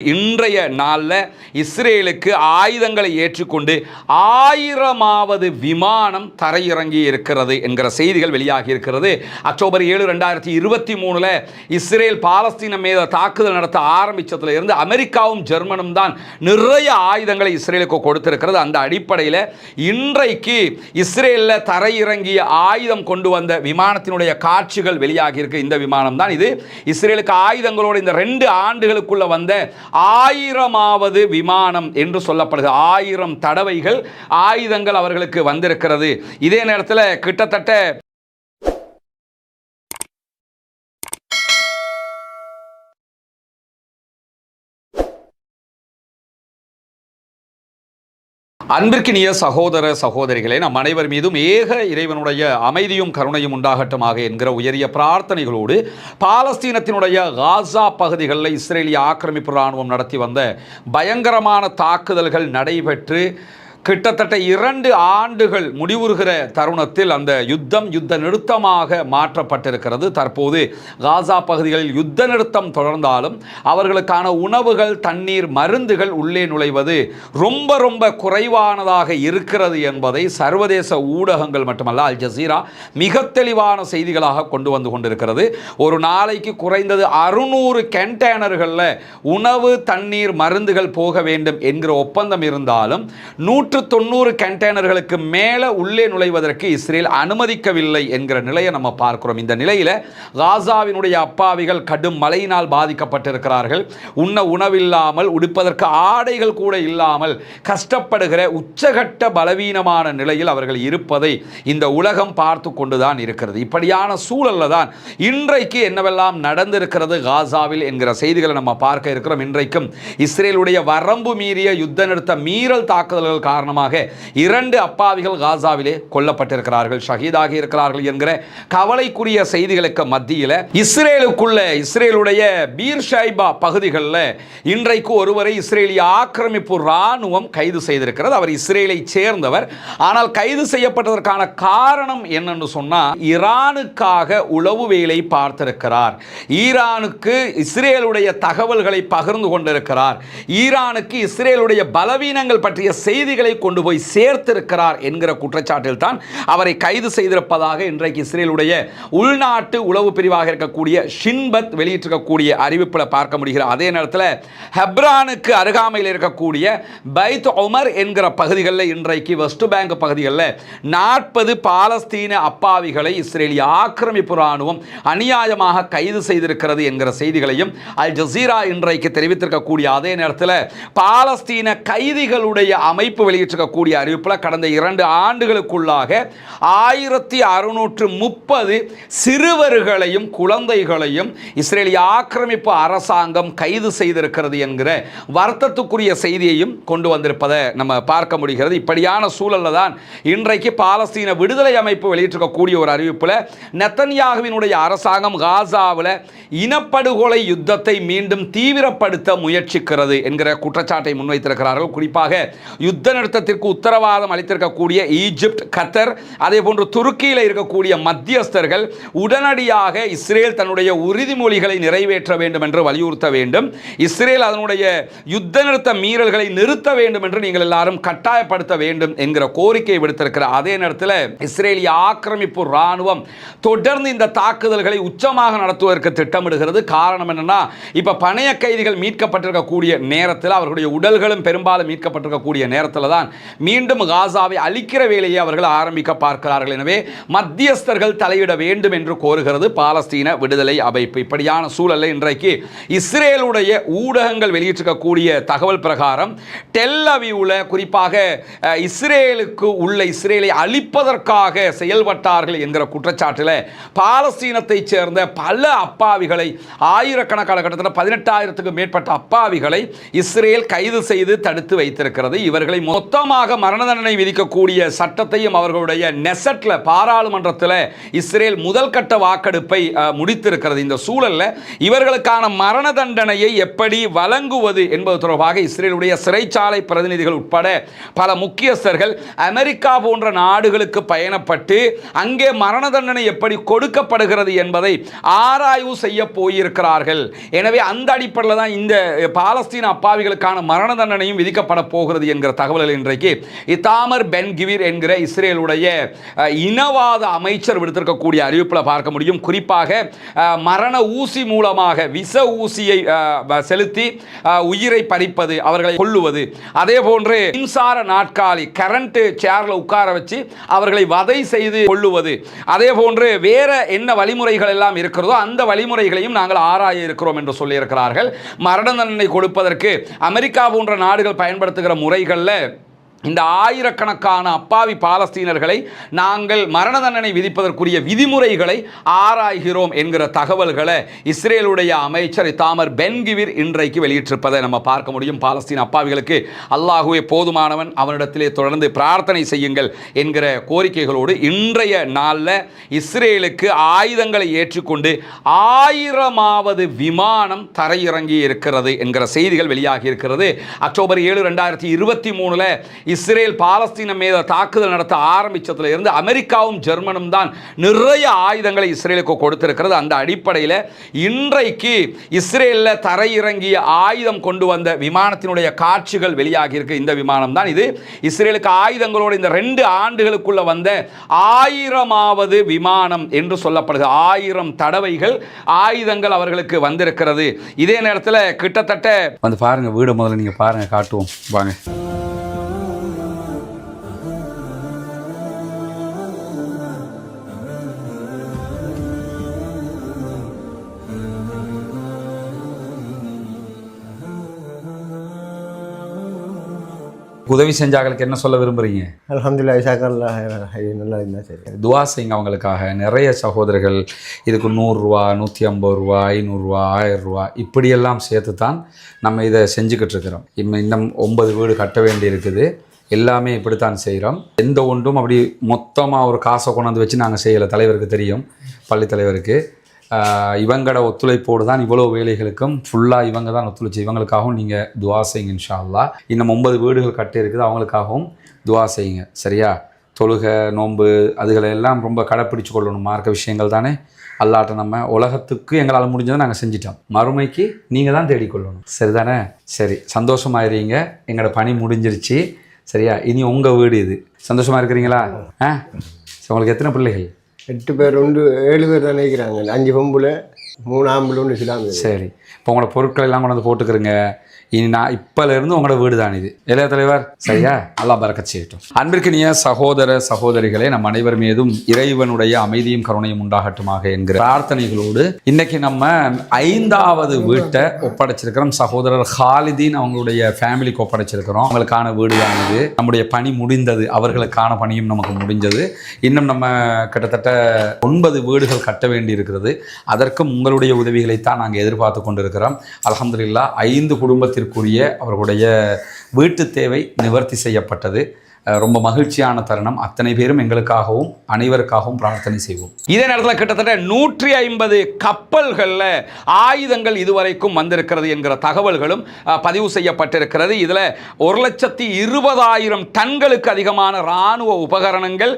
இன்றைய நாளில் இஸ்ரேலுக்கு ஆயுதங்களை ஏற்றுக்கொண்டு ஆயிரமாவது விமானம் தரையிறங்கி இருக்கிறது என்கிற செய்திகள் வெளியாகி இருக்கிறது. அக்டோபர் ஏழு ரெண்டாயிரத்தி இருபத்தி மூணில் இஸ்ரேல் பாலஸ்தீனம் மீது தாக்குதல் நடத்த ஆரம்பித்ததுல இருந்து அமெரிக்காவும் ஜெர்மனும் தான் நிறைய ஆயுதங்களை இஸ்ரேலுக்கு கொடுத்திருக்கிறது. அந்த அடிப்படையில் இன்றைக்கு இஸ்ரேலில் தரையிறங்கிய ஆயுதம் கொண்டு வந்த விமானத்தினுடைய காட்சிகள் வெளியாகி இருக்கு. இந்த விமானம் தான் இது. இஸ்ரேலுக்கு ஆயுதங்களோடு இந்த ரெண்டு ஆண்டுகளுக்குள்ள வந்த ஆயிரமாவது விமானம் என்று சொல்லப்படுது ஆயிரம் தடவைகள் ஆயுதங்கள் அவர்களுக்கு வந்திருக்கிறது. இதே நேரத்தில் கிட்டத்தட்ட அன்பிற்கினிய சகோதர சகோதரிகளே நம் அனைவர் மீதும் ஏக இறைவனுடைய அமைதியும் கருணையும் உண்டாகட்டமாக என்கிற உயரிய பிரார்த்தனைகளோடு பாலஸ்தீனத்தினுடைய காசா பகுதிகளில் இஸ்ரேலிய ஆக்கிரமிப்பு இராணுவம் நடத்தி வந்த பயங்கரமான தாக்குதல்கள் நடைபெற்று கிட்டத்தட்ட இரண்டு ஆண்டுகள் முடிவுறுகிற தருணத்தில் அந்த யுத்தம் யுத்த நிறுத்தமாக மாற்றப்பட்டிருக்கிறது. தற்போது காசா பகுதிகளில் யுத்த நிறுத்தம் தொடர்ந்தாலும் அவர்களுக்கான உணவுகள் தண்ணீர் மருந்துகள் உள்ளே நுழைவது ரொம்ப ரொம்ப குறைவானதாக இருக்கிறது என்பதை சர்வதேச ஊடகங்கள் மட்டுமல்ல அல் ஜசீரா மிக தெளிவான செய்திகளாக கொண்டு வந்து கொண்டிருக்கிறது. ஒரு நாளைக்கு குறைந்தது அறுநூறு கண்டெய்னர்களில் உணவு தண்ணீர் மருந்துகள் போக வேண்டும் என்கிற ஒப்பந்தம் இருந்தாலும் நூற்று தொண்ணூறு கண்டெய்னர்களுக்கு மேலே உள்ளே நுழைவதற்கு இஸ்ரேல் அனுமதிக்கவில்லை என்கிற நிலையை நம்ம பார்க்கிறோம். இந்த நிலையில் காசாவினுடைய அப்பாவிகள் கடும் மழையினால் பாதிக்கப்பட்டிருக்கிறார்கள். உண்ண உணவில்லாமல் உடுப்பதற்கு ஆடைகள் கூட இல்லாமல் கஷ்டப்படுகிற உச்சகட்ட பலவீனமான நிலையில் அவர்கள் இருப்பதை இந்த உலகம் பார்த்து கொண்டுதான் இருக்கிறது. இப்படியான சூழல்ல தான் இன்றைக்கு என்னவெல்லாம் நடந்திருக்கிறது காசாவில் என்கிற செய்திகளை நம்ம பார்க்க இருக்கிறோம். இன்றைக்கும் இஸ்ரேலுடைய வரம்பு மீறிய யுத்த நிறுத்த மீறல் தாக்குதல்கள் காரணமாக இரண்டு அப்பாவிகள் காசாவிலே கொல்லப்பட்டிருக்கிறார்கள் ஷஹீதாகி இருக்கிறார்கள் என்கிற கவலைக்குரிய செய்திகளுக்கு மத்தியில் இஸ்ரேலுக்குள்ள இஸ்ரேலுடைய பீர் ஷைபா பகுதிகளில் இன்றைக்கு ஒருவரை இஸ்ரேலிய ஆக்கிரமிப்பு இராணுவம் கைது செய்திருக்கிறது. அவர் இஸ்ரேலை சேர்ந்தவர். ஆனால் கைது செய்யப்பட்டதற்கான காரணம் என்னன்னு சொன்னால் ஈரானுக்காக உளவு வேலை பார்த்திருக்கிறார். ஈரானுக்கு இஸ்ரேலுடைய தகவல்களை பகிர்ந்து கொண்டிருக்கிறார். ஈரானுக்கு இஸ்ரேலுடைய பலவீனங்கள் பற்றிய செய்திகளை மக்களை கொண்டு போய் சேர்த்திருக்கிறார் என்கிற குற்றச்சாட்டில் தான் அவரை கைது செய்திருப்பதாக இன்றைக்கு இஸ்ரேலுடைய உள்நாட்டு உளவு பிரிவாக இருக்கக்கூடிய ஷின்பத் வெளியிட்டிருக்கக்கூடிய அறிவிப்பில் பார்க்க முடிகிற அதே நேரத்தில் ஹெப்ரானுக்கு அருகாமையில் இருக்கக்கூடிய பைத் ஒமர் என்கிற பகுதிகளில் இன்றைக்கு வெஸ்ட் பேங்க் பகுதிகளில் நாற்பது பாலஸ்தீன அப்பாவிகளை இஸ்ரேலிய ஆக்கிரமிப்பு ராணுவம் அநியாயமாக கைது செய்திருக்கிறது என்கிற செய்திகளையும் அல் ஜசீரா இன்றைக்கு தெரிவித்திருக்கக்கூடிய அதே நேரத்தில் பாலஸ்தீன கைதிகளுடைய அமைப்பு வெளி வெளியிட்டிருக்கக்கூடிய அறிவிப்பில் கடந்த இரண்டு ஆண்டுகளுக்குள்ளாக ஆயிரத்தி அறுநூற்று முப்பது சிறுவர்களையும் குழந்தைகளையும் இஸ்ரேலிய ஆக்கிரமிப்பு அரசாங்கம் கைது செய்திருக்கிறது என்கிற வருத்தத்துக்குரிய செய்தியையும் கொண்டு வந்திருப்பதை நம்ம பார்க்க முடிகிறது. இப்படியான சூழலில் தான் இன்றைக்கு பாலஸ்தீன விடுதலை அமைப்பு வெளியிட்டிருக்கக்கூடிய ஒரு அறிவிப்பில் நெத்தன்யாகுவினுடைய அரசாங்கம் காசாவில் இனப்படுகொலை யுத்தத்தை மீண்டும் தீவிரப்படுத்த முயற்சிக்கிறது என்கிற குற்றச்சாட்டை முன்வைத்திருக்கிறார்கள். குறிப்பாக யுத்த நிறுத்தத்திற்கு உத்தரவாதம் அளித்திருக்கக்கூடிய ஈஜிப்ட் கத்தர் அதே போன்று துருக்கியில் இருக்கக்கூடிய மத்தியஸ்தர்கள் உடனடியாக இஸ்ரேல் தன்னுடைய உறுதிமொழிகளை நிறைவேற்ற வேண்டும் என்று வலியுறுத்த வேண்டும். இஸ்ரேல் அதனுடைய யுத்த நிறுத்த மீறல்களை நிறுத்த வேண்டும் என்று நீங்கள் எல்லாரும் கட்டாயப்படுத்த வேண்டும் என்கிற கோரிக்கை விடுத்திருக்கிற அதே நேரத்தில் இஸ்ரேலிய ஆக்கிரமிப்பு ராணுவம் தொடர்ந்து இந்த தாக்குதல்களை உச்சமாக நடத்துவதற்கு திட்டமிடுகிறது. காரணம் என்னன்னா இப்ப பணைய கைதிகள் மீட்கப்பட்டிருக்கக்கூடிய நேரத்தில் அவர்களுடைய உடல்களும் பெரும்பாலும் மீட்கப்பட்டிருக்கக்கூடிய நேரத்தில் தான் தான். மீண்டும் காசாவை அழிக்கிற வேலையை அவர்கள் ஆரம்பிக்க பார்க்கிறார்கள். எனவே மத்தியஸ்தர்கள் தலையிட வேண்டும் என்று கோருகிறது பாலஸ்தீன விடுதலை அமைப்பு. இப்படியான சூழலில் இன்றைக்கு இஸ்ரேலுடைய ஊடகங்கள் வெளியிட்டிருக்கக்கூடிய தகவல் பிரகாரம் டெல் குறிப்பாக இஸ்ரேலுக்கு உள்ள இஸ்ரேலை அழிப்பதற்காக செயல்பட்டார்கள் என்கிற குற்றச்சாட்டில் பாலஸ்தீனத்தைச் சேர்ந்த பல அப்பாவிகளை ஆயிரக்கணக்கான கட்டத்தில் பதினெட்டாயிரத்துக்கும் மேற்பட்ட அப்பாவிகளை இஸ்ரேல் கைது செய்து தடுத்து வைத்திருக்கிறது. இவர்களை மொத்த மொத்தமாக மரண தண்டனை விதிக்கக்கூடிய சட்டத்தையும் அவர்களுடைய நெசட்ல பாராளுமன்றத்தில் இஸ்ரேல் முதல் கட்ட வாக்கெடுப்பை முடித்திருக்கிறது. இந்த சூழலில் இவர்களுக்கான மரண தண்டனையை எப்படி வழங்குவது என்பது தொடர்பாக இஸ்ரேலுடைய சிறைச்சாலை பிரதிநிதிகள் உட்பட பல முக்கியஸ்தர்கள் அமெரிக்கா போன்ற நாடுகளுக்கு பயணப்பட்டு அங்கே மரண தண்டனை எப்படி கொடுக்கப்படுகிறது என்பதை ஆராய்வு செய்ய போயிருக்கிறார்கள். எனவே அந்த அடிப்படையில் தான் இந்த பாலஸ்தீன அப்பாவிகளுக்கான மரண தண்டனையும் விதிக்கப்பட போகிறது என்கிற தகவல்கள் இன்றைக்கு. இத்தாமர் பென் கிவிர் என்கிற இஸ்ரேலுடைய இனவாத அமைச்சர் விடுத்திருக்கக்கூடிய அறிவிப்பில் பார்க்க முடியும். குறிப்பாக மரண ஊசி மூலமாக விச ஊசியை செலுத்தி உயிரை பறிப்பது அவர்களை கொல்லுவது. அதே போன்று மின்சார நாட்காலி கரண்ட் சேர்ல உட்கார வச்சு அவர்களை வதை செய்து கொள்ளுவது அதே போன்று வேற என்ன வழிமுறைகள் எல்லாம் இருக்கிறதோ அந்த வழிமுறைகளையும் நாங்கள் ஆராய இருக்கிறோம் என்று சொல்லியிருக்கிறார்கள். மரண தண்டனை கொடுப்பதற்கு அமெரிக்கா போன்ற நாடுகள் பயன்படுத்துகிற முறைகளில் இந்த ஆயிரக்கணக்கான அப்பாவி பாலஸ்தீனர்களை நாங்கள் மரண தண்டனை விதிப்பதற்குரிய விதிமுறைகளை ஆராய்கிறோம் என்கிற தகவல்களை இஸ்ரேலுடைய அமைச்சர் தாமர் பென்கிவிர் இன்றைக்கு வெளியிட்டிருப்பதை நம்ம பார்க்க முடியும். பாலஸ்தீன் அப்பாவிகளுக்கு அல்லாஹுவே போதுமானவன் அவனிடத்திலே தொடர்ந்து பிரார்த்தனை செய்யுங்கள் என்கிற கோரிக்கைகளோடு இன்றைய நாளில் இஸ்ரேலுக்கு ஆயுதங்களை ஏற்றுக்கொண்டு ஆயிரமாவது விமானம் தரையிறங்கி இருக்கிறது என்கிற செய்திகள் வெளியாகி இருக்கிறது அக்டோபர் ஏழு ரெண்டாயிரத்தி இருபத்தி மூணில் இஸ்ரேல் பாலஸ்தீனம் மீது தாக்குதல் நடத்த ஆரம்பித்ததுல இருந்து அமெரிக்காவும் ஜெர்மனும் தான் நிறைய ஆயுதங்களை இஸ்ரேலுக்கு கொடுத்திருக்கிறது. அந்த அடிப்படையில் இன்றைக்கு இஸ்ரேலில் தரையிறங்கிய ஆயுதம் கொண்டு வந்த விமானத்தினுடைய காட்சிகள் வெளியாகி இருக்கு இந்த விமானம் தான் இது. இஸ்ரேலுக்கு ஆயுதங்களோடு இந்த ரெண்டு ஆண்டுகளுக்குள்ள வந்த ஆயிரமாவது விமானம் என்று சொல்லப்படுது. ஆயிரம் தடவைகள் ஆயுதங்கள் அவர்களுக்கு வந்திருக்கிறது. இதே நேரத்தில் கிட்டத்தட்ட வந்து பாருங்க வீடு முதல்ல நீங்க பாருங்க காட்டுவோம். வாங்க. உதவி செஞ்சாங்களுக்கு என்ன சொல்ல விரும்புறீங்க? அல்ஹம்துலில்லாஹ் இசாக்கல்லா நல்லா இருந்தால் சரி. துவா செய்யுங்க அவங்களுக்காக. நிறைய சகோதரர்கள் இதுக்கு நூறுரூவா நூற்றி ஐம்பது ரூபா ஐநூறுரூவா ஆயிரம் ரூபா இப்படியெல்லாம் சேர்த்து தான் நம்ம இதை செஞ்சுக்கிட்டு இருக்கிறோம் இன்னும் இன்னும் ஒன்பது வீடு கட்ட வேண்டி இருக்குது எல்லாமே இப்படித்தான் செய்கிறோம். எந்த ஒன்றும் அப்படி மொத்தமாக ஒரு காசை கொண்டாந்து வச்சு நாங்கள் செய்யலை. தலைவருக்கு தெரியும் பள்ளி தலைவருக்கு இவங்களோட ஒத்துழைப்போடு தான் இவ்வளோ வேலைகளுக்கும் ஃபுல்லாக இவங்க தான் ஒத்துழைச்சி இவங்களுக்காகவும் நீங்கள் துவா செய்யுங்க இன்ஷா அல்லா இன்னும் ஒன்பது வீடுகள் கட்டி இருக்குது அவங்களுக்காகவும் துவா செய்யுங்க. சரியா? தொழுகை நோன்பு அதுகளை எல்லாம் ரொம்ப கடைப்பிடிச்சு கொள்ளணும். மார்க்க விஷயங்கள் தானே? அல்லாட்ட நம்ம உலகத்துக்கு எங்களால் முடிஞ்சதை நாங்கள் செஞ்சிட்டோம். மறுமைக்கு நீங்கள் தான் தேடிக்கொள்ளணும் சரி தானே சரி சந்தோஷமாயிருங்க. எங்களோட பணி முடிஞ்சிருச்சு. சரியா? இனி உங்கள் வீடு இது. சந்தோஷமாக இருக்கிறீங்களா? ஆ? சரி, உங்களுக்கு எத்தனை பிள்ளைகள்? எட்டு பேர் ஒன்று ஏழு பேர் தான் நினைக்கிறாங்க. அஞ்சு பொம்புல மூணு ஆம்பளை ஒன்று சிலாங்க சரி. இப்போ உங்களோட பொருட்கள் எல்லாம் கொண்டு வந்து போட்டுக்கிறங்க. இனி நான் இப்போலேருந்து உங்களோட வீடு தான் இது. இளைய தலைவர்? சரியா? நல்லா பறக்க செய்யட்டும். அன்பிற்கினிய சகோதர சகோதரிகளே நம் அனைவர் மீதும் இறைவனுடைய அமைதியும் கருணையும் உண்டாகட்டுமாக என்கிற பிரார்த்தனைகளோடு இன்னைக்கு நம்ம ஐந்தாவது வீட்டை ஒப்படைச்சிருக்கிறோம். சகோதரர் ஹாலிதீன் அவங்களுடைய ஃபேமிலிக்கு ஒப்படைச்சிருக்கிறோம். அவங்களுக்கான வீடு தான் இது நம்முடைய பணி முடிந்தது. அவர்களுக்கான பணியும் நமக்கு முடிஞ்சது. இன்னும் நம்ம கிட்டத்தட்ட ஒன்பது வீடுகள் கட்ட வேண்டி இருக்கிறது அதற்கும் உங்களுடைய உதவிகளைத்தான் நாங்கள் எதிர்பார்த்து கொண்டிருக்கிறோம். அலமதுல்லா ஐந்து குடும்பத்திற்குரிய அவர்களுடைய வீட்டு தேவை நிவர்த்தி செய்யப்பட்டது. ரொம்ப மகிழ்ச்சியான தருணம். அத்தனை பேரும் எங்களுக்காகவும் அனைவருக்காகவும் பிரார்த்தனை செய்வோம். இதே நேரத்தில் கிட்டத்தட்ட நூற்றி ஐம்பது கப்பல்களில் ஆயுதங்கள் இதுவரைக்கும் வந்திருக்கிறது என்கிற தகவல்களும் பதிவு செய்யப்பட்டிருக்கிறது. இதில் ஒரு லட்சத்தி இருபதாயிரம் டன்களுக்கு அதிகமான இராணுவ உபகரணங்கள்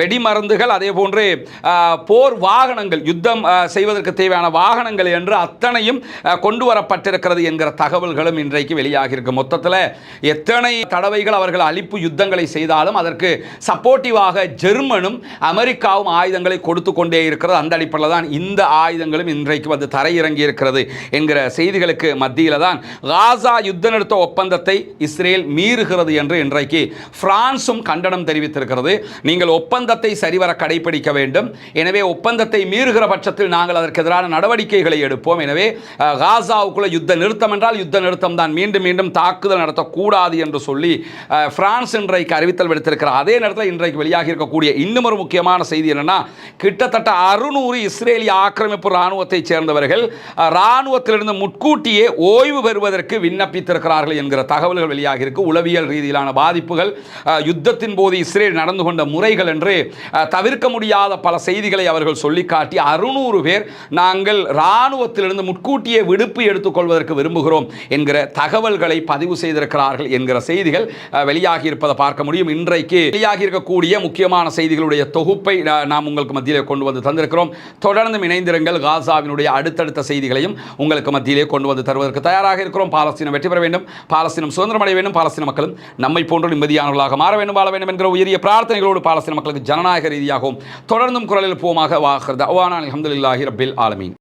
வெடிமருந்துகள் அதே போன்று போர் வாகனங்கள் யுத்தம் செய்வதற்கு தேவையான வாகனங்கள் என்று அத்தனையும் கொண்டு வரப்பட்டிருக்கிறது என்கிற தகவல்களும் இன்றைக்கு வெளியாகியிருக்கு. மொத்தத்தில் எத்தனை தடவைகள் அவர்கள் அழிப்பு யுத்தங்களை செய்தாலும் அதற்கு சப்போர்ட்டிவாக ஜெர்மனும் அமெரிக்காவும் ஆயுதங்களை கொடுத்து கொண்டே இருக்கிறது. அந்த அடிப்படையில் தான் இந்த ஆயுதங்களும் இன்றைக்கு வந்து தரையிறங்கி இருக்கிறது என்கிற செய்திகளுக்கு மத்தியில் தான் காசா யுத்த நிறுத்த ஒப்பந்தத்தை இஸ்ரேல் மீறுகிறது என்று இன்றைக்கு பிரான்சும் கண்டனம் தெரிவித்திருக்கிறது. நீங்கள் ஒப்பந்தத்தை சரிவர கடைபிடிக்க வேண்டும். எனவே ஒப்பந்தத்தை மீறுகிற பட்சத்தில் நாங்கள் அதற்கு எதிரான நடவடிக்கைகளை எடுப்போம். எனவே காசாவுக்குள்ள யுத்த நிறுத்தம் என்றால் யுத்த நிறுத்தம் தான். மீண்டும் மீண்டும் தாக்குதல் நடத்தக்கூடாது என்று சொல்லி பிரான்ஸ் இன்றைக்கு இன்றைக்கு அறிவித்தல் விடுத்திருக்கிற அதே நேரத்தில் இன்றைக்கு வெளியாகி இருக்கக்கூடிய இன்னும் ஒரு முக்கியமான செய்தி என்னன்னா கிட்டத்தட்ட அறுநூறு இஸ்ரேலிய ஆக்கிரமிப்பு இராணுவத்தைச் சேர்ந்தவர்கள் இராணுவத்திலிருந்து முட்கூட்டியே ஓய்வு பெறுவதற்கு விண்ணப்பித்திருக்கிறார்கள் என்கிற தகவல்கள் வெளியாகி இருக்கு. உளவியல் ரீதியிலான பாதிப்புகள் யுத்தத்தின் போது இஸ்ரேல் நடந்து கொண்ட முறைகள் என்று தவிர்க்க முடியாத பல செய்திகளை அவர்கள் சொல்லிக்காட்டி அறுநூறு பேர் நாங்கள் இராணுவத்திலிருந்து முட்கூட்டியே விடுப்பு எடுத்துக்கொள்வதற்கு விரும்புகிறோம் என்கிற தகவல்களை பதிவு செய்திருக்கிறார்கள் என்கிற செய்திகள் வெளியாகி இருப்பதை பார்க்க முடியும். இன்றைக்கு வெளியாகி இருக்கக்கூடிய முக்கியமான செய்திகளுடைய தொகுப்பை நாம் உங்களுக்கு மத்தியிலே கொண்டு வந்து தந்திருக்கிறோம். தொடர்ந்து இணைந்திருங்கள். காசாவினுடைய அடுத்தடுத்த செய்திகளையும் உங்களுக்கு மத்தியிலே கொண்டு வந்து தருவதற்கு தயாராக இருக்கிறோம். பாலஸ்தீனம் வெற்றி பெற வேண்டும். பாலஸ்தீனம் சுதந்திரம் அடைய வேண்டும். பாலஸ்தீன மக்களும் நம்மை போன்ற நிம்மதியானவர்களாக மாற வேண்டும் வாழ வேண்டும் என்கிற உயரிய பிரார்த்தனைகளோடு பாலஸ்தீன மக்களுக்கு ஜனநாயக ரீதியாகவும் தொடர்ந்தும் குரலில் போமாக வாகிறது அவானான் அலமதுல்லாஹி ரபில் ஆலமீன்.